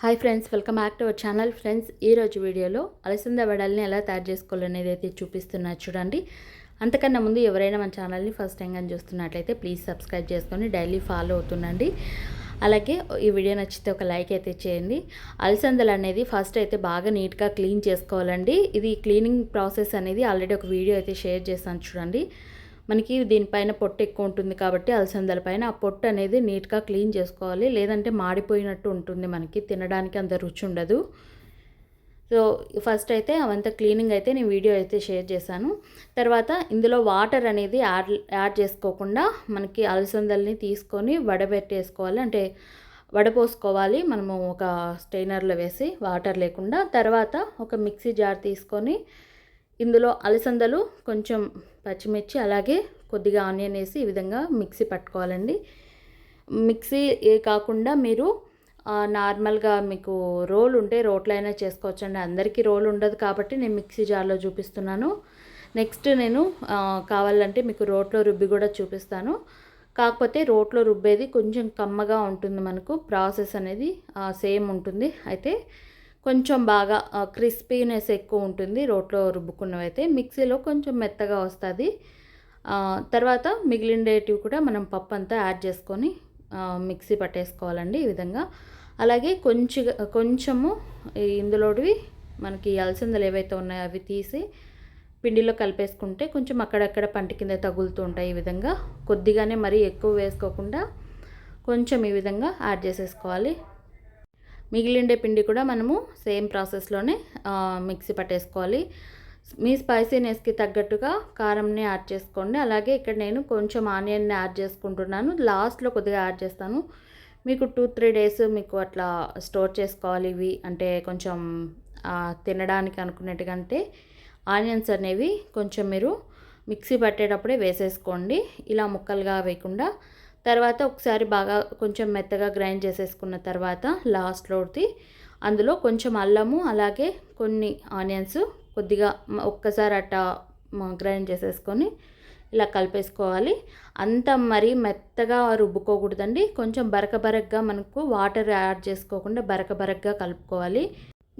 Hi friends welcome back to our channel friends ఈరోజు వీడియోలో అలసంద వడల్ని ఎలా తయారు చేసుకోవాలనేది అయితే చూపిస్తున్నా చూడండి. అంతకన్నా ముందు ఎవరైనా మన ఛానల్ని ఫస్ట్ టైం కానీ చూస్తున్నట్లయితే ప్లీజ్ సబ్స్క్రైబ్ చేసుకొని డైలీ ఫాలో అవుతుండండి. అలాగే ఈ వీడియో నచ్చితే ఒక లైక్ అయితే చేయండి. అలసందలు అనేది ఫస్ట్ అయితే బాగా నీట్గా క్లీన్ చేసుకోవాలండి. ఇది క్లీనింగ్ ప్రాసెస్ అనేది ఆల్రెడీ ఒక వీడియో అయితే షేర్ చేస్తాను చూడండి. మనకి దీనిపైన పొట్టు ఎక్కువ ఉంటుంది కాబట్టి అలసందల పైన ఆ పొట్టు అనేది నీట్గా క్లీన్ చేసుకోవాలి. లేదంటే మాడిపోయినట్టు ఉంటుంది మనకి. తినడానికి అంత రుచి ఉండదు. సో ఫస్ట్ అయితే అవంతా క్లీనింగ్ అయితే నేను వీడియో అయితే షేర్ చేశాను. తర్వాత ఇందులో వాటర్ అనేది యాడ్ యాడ్ చేసుకోకుండా మనకి అలసందల్ని తీసుకొని వడబెట్టేసుకోవాలి. అంటే వడపోసుకోవాలి. మనము ఒక స్టెయినర్లో వేసి వాటర్ లేకుండా. తర్వాత ఒక మిక్సీ జార్ తీసుకొని ఇందులో అలసందలు కొంచెం పచ్చిమిర్చి అలాగే కొద్దిగా ఆనియన్ వేసి ఈ విధంగా మిక్సీ పట్టుకోవాలండి. మిక్సీ కాకుండా మీరు నార్మల్గా మీకు రోల్ ఉంటే రోట్లో అయినా చేసుకోవచ్చండి. అందరికీ రోల్ ఉండదు కాబట్టి నేను మిక్సీ జార్లో చూపిస్తున్నాను. నెక్స్ట్ నేను కావాలంటే మీకు రోట్లో రుబ్బి కూడా చూపిస్తాను. కాకపోతే రోట్లో రుబ్బేది కొంచెం కమ్మగా ఉంటుంది మనకు. ప్రాసెస్ అనేది సేమ్ ఉంటుంది. అయితే కొంచెం బాగా క్రిస్పీనెస్ ఎక్కువ ఉంటుంది. రోట్లో రుబ్బుకున్నవైతే మిక్సీలో కొంచెం మెత్తగా వస్తుంది. తర్వాత మిగిలిండేటివి కూడా మనం పప్పు అంతా యాడ్ చేసుకొని మిక్సీ పట్టేసుకోవాలండి ఈ విధంగా. అలాగే కొంచెం కొంచెము ఇందులోటివి మనకి అలసిందలు ఏవైతే ఉన్నాయో అవి తీసి పిండిలో కలిపేసుకుంటే కొంచెం అక్కడక్కడ పంట కింద తగులుతూ ఉంటాయి ఈ విధంగా. కొద్దిగానే మరీ ఎక్కువ వేసుకోకుండా కొంచెం ఈ విధంగా యాడ్ చేసేసుకోవాలి. మిగిలిండే పిండి కూడా మనము సేమ్ ప్రాసెస్లోనే మిక్సీ పట్టేసుకోవాలి. మీ స్పైసీనెస్కి తగ్గట్టుగా కారంని యాడ్ చేసుకోండి. అలాగే ఇక్కడ నేను కొంచెం ఆనియన్ని యాడ్ చేసుకుంటున్నాను. లాస్ట్లో కొద్దిగా యాడ్ చేస్తాను. మీకు టూ త్రీ డేస్ మీకు అట్లా స్టోర్ చేసుకోవాలి ఇవి. అంటే కొంచెం తినడానికి అనుకున్నట్టుకంటే ఆనియన్స్ అనేవి కొంచెం మీరు మిక్సీ పట్టేటప్పుడే వేసేసుకోండి. ఇలా ముక్కలుగా వేయకుండా తర్వాత ఒకసారి బాగా కొంచెం మెత్తగా గ్రైండ్ చేసేసుకున్న తర్వాత లాస్ట్లోది అందులో కొంచెం అల్లము అలాగే కొన్ని ఆనియన్స్ కొద్దిగా ఒక్కసారి అట్టా గ్రైండ్ చేసేసుకొని ఇలా కలిపేసుకోవాలి. అంత మరీ మెత్తగా రుబ్బుకోకూడదండి. కొంచెం బరకబరకగా మనకు వాటర్ యాడ్ చేసుకోకుండా బరకబరకగా కలుపుకోవాలి.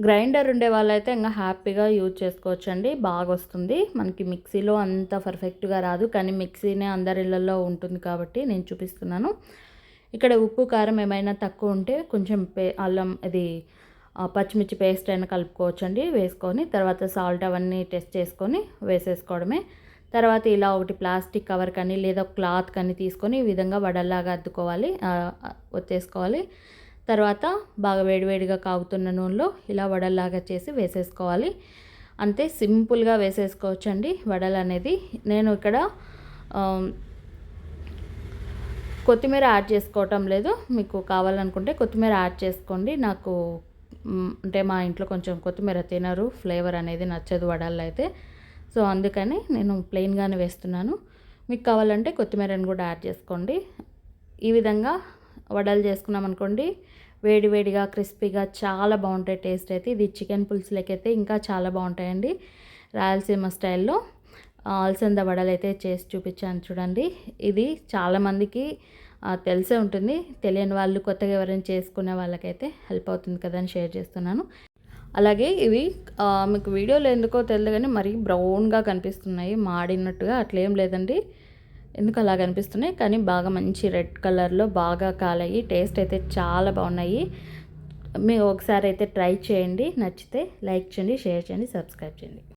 గ్రైండర్ ఉండే వాళ్ళైతే ఇంకా హ్యాపీగా యూజ్ చేసుకోవచ్చు అండి బాగా వస్తుంది మనకి మిక్సీలో అంత పర్ఫెక్ట్గా రాదు. కానీ మిక్సీనే అందరి ఇళ్ళల్లో ఉంటుంది కాబట్టి నేను చూపిస్తున్నాను. ఇక్కడ ఉప్పు కారం ఏమైనా తక్కువ ఉంటే కొంచెం పే అల్లం ఇది పచ్చిమిర్చి పేస్ట్ అయినా కలుపుకోవచ్చు అండి వేసుకొని తర్వాత సాల్ట్ అవన్నీ టెస్ట్ చేసుకొని వేసేసుకోవడమే. తర్వాత ఇలా ఒకటి ప్లాస్టిక్ కవర్ కానీ లేదా క్లాత్ కానీ తీసుకొని ఈ విధంగా వడల్లాగా అద్దుకోవాలి. వచ్చేసుకోవాలి తర్వాత బాగా వేడివేడిగా కాగుతున్న నూనెలో ఇలా వడల్లాగా చేసి వేసేసుకోవాలి. అంతే సింపుల్గా వేసేసుకోవచ్చు అండి వడలు అనేది నేను ఇక్కడ కొత్తిమీర యాడ్ చేసుకోవటం లేదు. మీకు కావాలనుకుంటే కొత్తిమీర యాడ్ చేసుకోండి. నాకు అంటే మా ఇంట్లో కొంచెం కొత్తిమీర తినరు ఫ్లేవర్ అనేది నచ్చదు వడల్లో అయితే. సో అందుకని నేను ప్లెయిన్గానే వేస్తున్నాను. మీకు కావాలంటే కొత్తిమీరని కూడా యాడ్ చేసుకోండి. ఈ విధంగా వడలు చేసుకున్నాం అనుకోండి వేడివేడిగా క్రిస్పీగా చాలా బాగుంటాయి టేస్ట్ అయితే. ఇది చికెన్ పులుసులకైతే ఇంకా చాలా బాగుంటాయండి. రాయలసీమ స్టైల్లో అలసంద వడలు అయితే చేసి చూపించాను చూడండి. ఇది చాలామందికి తెలిసే ఉంటుంది. తెలియని వాళ్ళు కొత్తగా ఎవరైనా చేసుకునే వాళ్ళకైతే హెల్ప్ అవుతుంది కదా అని షేర్ చేస్తున్నాను. అలాగే ఇవి మీకు వీడియోలో ఎందుకో తెలియదు కానీ మరీ బ్రౌన్గా కనిపిస్తున్నాయి. మాడినట్టుగా అట్లేం లేదండి. ఎందుకు అలా కనిపిస్తున్నాయి కానీ బాగా మంచి రెడ్ కలర్లో బాగా కాలయ్యి టేస్ట్ అయితే చాలా బాగున్నాయి. మీరు ఒకసారి అయితే ట్రై చేయండి. నచ్చితే లైక్ చేయండి షేర్ చేయండి సబ్స్క్రైబ్ చేయండి.